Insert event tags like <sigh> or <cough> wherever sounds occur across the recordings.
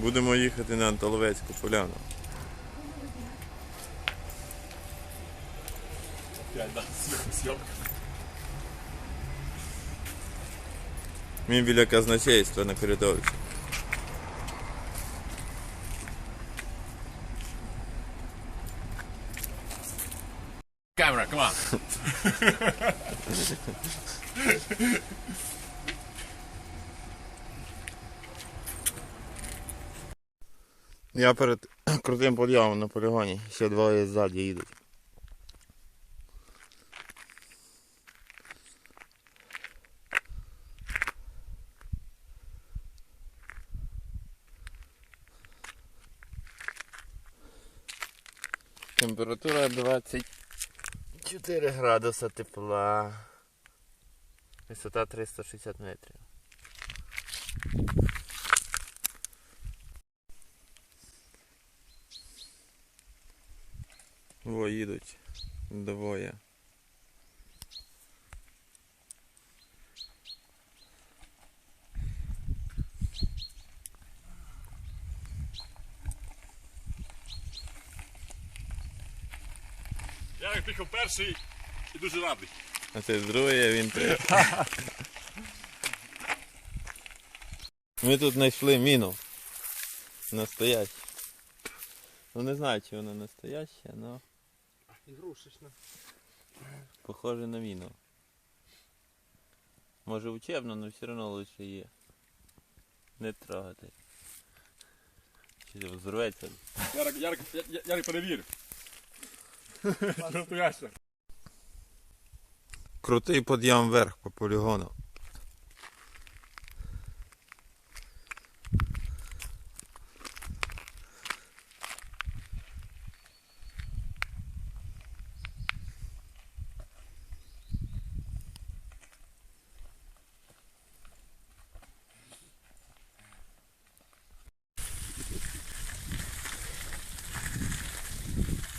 Будемо їхати на Антоловецьку поляну. Ми біля казначейства на коридорі. Я перед <clears throat> крутим подйомом на полігоні, ще двоє ззаді їдуть. Температура 24 градуса тепла. Висота 360 метрів. Во, їдуть двоє. Я як приїхав перший і дуже радий. А це другий, а він третій. <laughs> Ми тут знайшли міну. Настоящу. Ну не знаю, чи вона настояща, але Ігрушечна. похоже на міну. Може учебно, але все одно лише є. Не трогати. Чи взорветься. Ярик, Ярик, Ярик перевір. Крутий підйом вверх по полігону.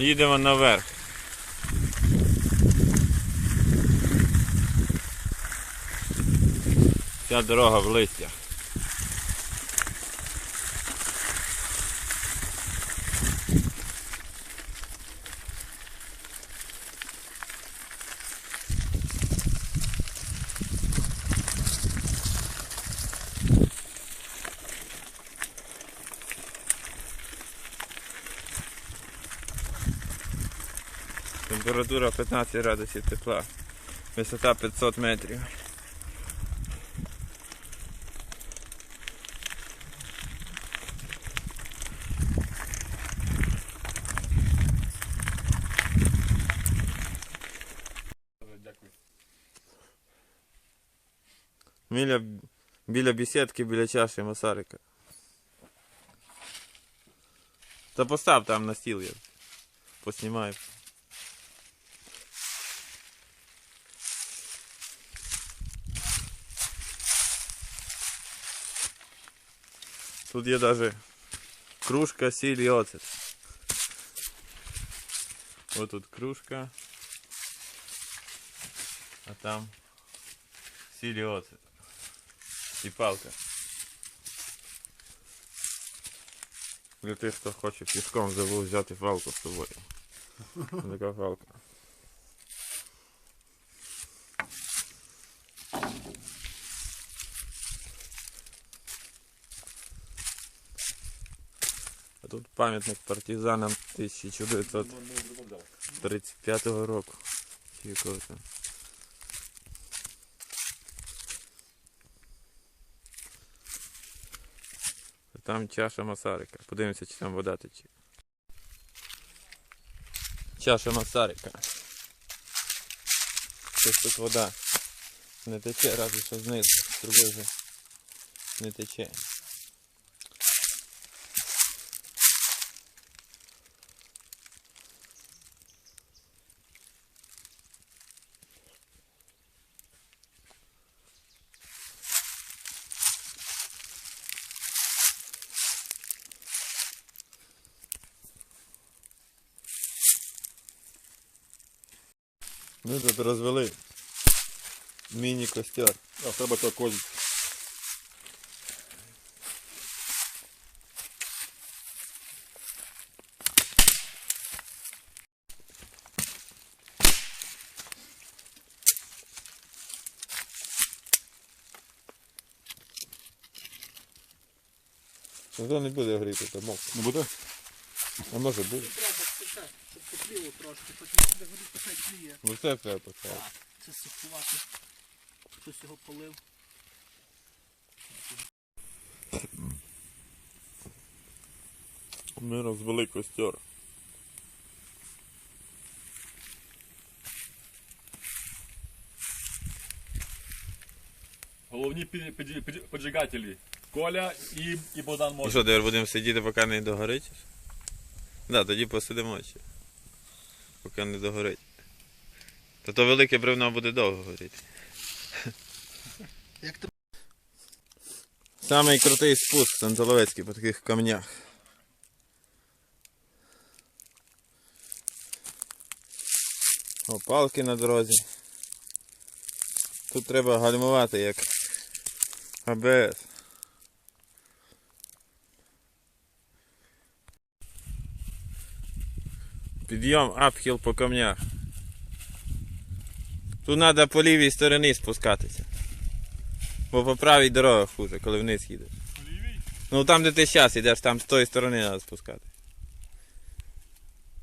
Їдемо наверх. Ця дорога в листях. Температура 15 градусів тепла. Висота 500 метрів. Дякую. Біля, бісідки, біля чаші Масарика. Та постав там на стіл я. Поснімаю. Тут є даже кружка, сіль і оцет. Ось тут кружка. А там сіль і оцет. І палка. Для тих, хто хоче пішком забув взяти палку з собою. Така палка. Тут пам'ятник партизанам 1935 року. Там. Чаша Масарика. Подивимося, чи там вода тече. Чаша Масарика. Щось тут вода не тече, разве що знизу. Труби вже не тече. Ми тут розвели міні-костяр. А треба то козик. Воно не буде гріти, то мокро. Не буде? А може буде. Попліло трошки, хоч не буде горіти, хай пліє. Бо все треба поставити. Це сухувати. Хтось його полив. Ми розвели костер. Головні під- під- під- поджигателі. Коля і, і Богдан І може. що, тепер будемо сидіти, поки не догорить? Так, да, тоді посидимо ще. Поки не догорить. Та то велике бревно буде довго горіти. Як ти Самий крутий спуск Сантоловецький по таких камнях. О, палки на дорозі. Тут треба гальмувати як АБС. Підйом апхіл по камнях. Тут треба по лівій стороні спускатися. Бо по правій дорога хуже, коли вниз їдеш. Лівій? Ну там, де ти зараз йдеш, там з тої сторони треба спускати.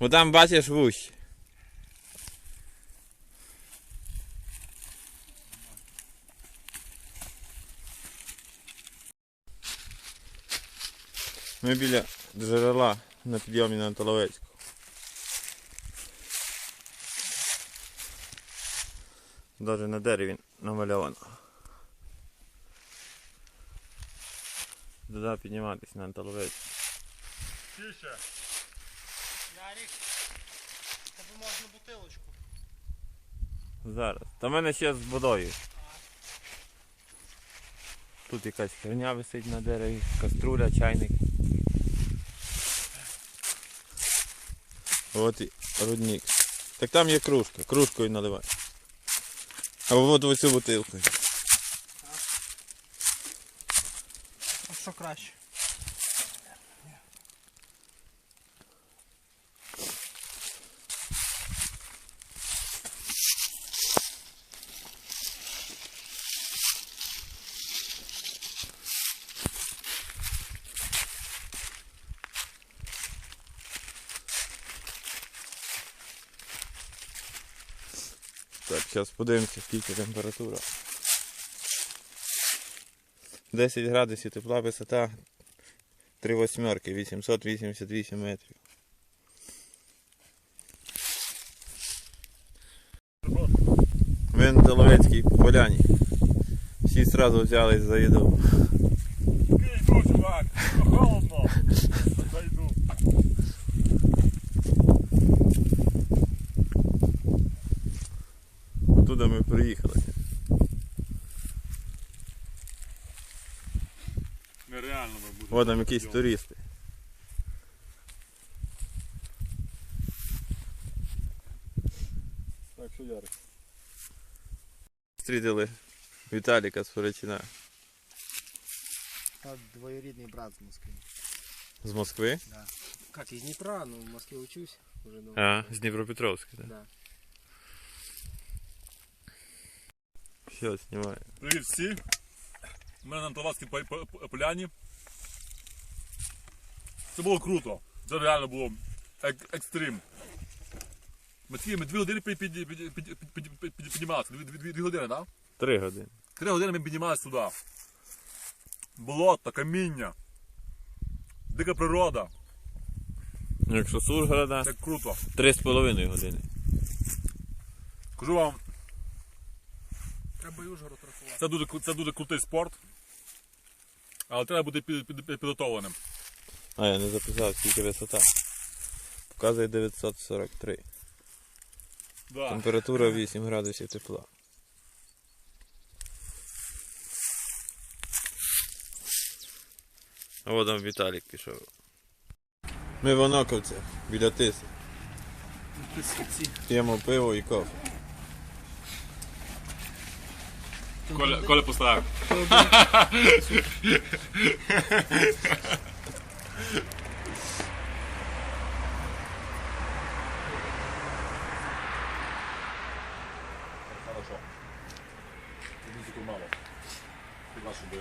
Бо там бачиш вущі. Ми біля джерела на підйомі на Толовецьку. Даже на дереві намальовано. Туди підніматися на Толовецьку. Тише. Ярик, тобі можна бутилочку. Зараз. Та в мене ще з водою. Тут якась херня висить на дереві, каструля, чайник. От і рудник. Так там є кружка, кружкою наливай. А от в оцю бутилку. А що краще? Так, зараз подивимося, скільки температура. 10 градусів тепла висота 3 восьмерки, 888 метрів. Ми на Доловецькій поляні. Всі одразу взялись за їду. Холодно. Нереально ми будемо. О, там якісь туристи. Так, що Ярик? Зустріли Віталіка з Форечина. А двоюрідний брат з Москви. З Москви. Как, из Днепра, но в Москве учусь уже давно. А, з Дніпропетровська, так. Да. Все, знімаю. Привіт всі. У мене на Анталаській поляні. Це було круто. Це реально було екстрім. Ми ці, ми дві години під, під, під, під, під, під, піднімалися. Дві, дві, дві години, так? Три години. Три години ми піднімалися сюди. Болото, каміння, дика природа. Ну, якщо Сургорода, Це круто. три з половиною години. Скажу вам, Треба і Ужгород рахувати. це дуже, це дуже крутий спорт. Але треба бути під, під, під, підготовленим. А, я не записав, скільки висота. Показує 943. Да. Температура 8 градусів тепла. А от там Віталік пішов. Ми в Оноковцях, біля тиси. П'ємо пиво і кофе. Коля, Коля поставив. Хорошо. Музику мало. Ти вашу би.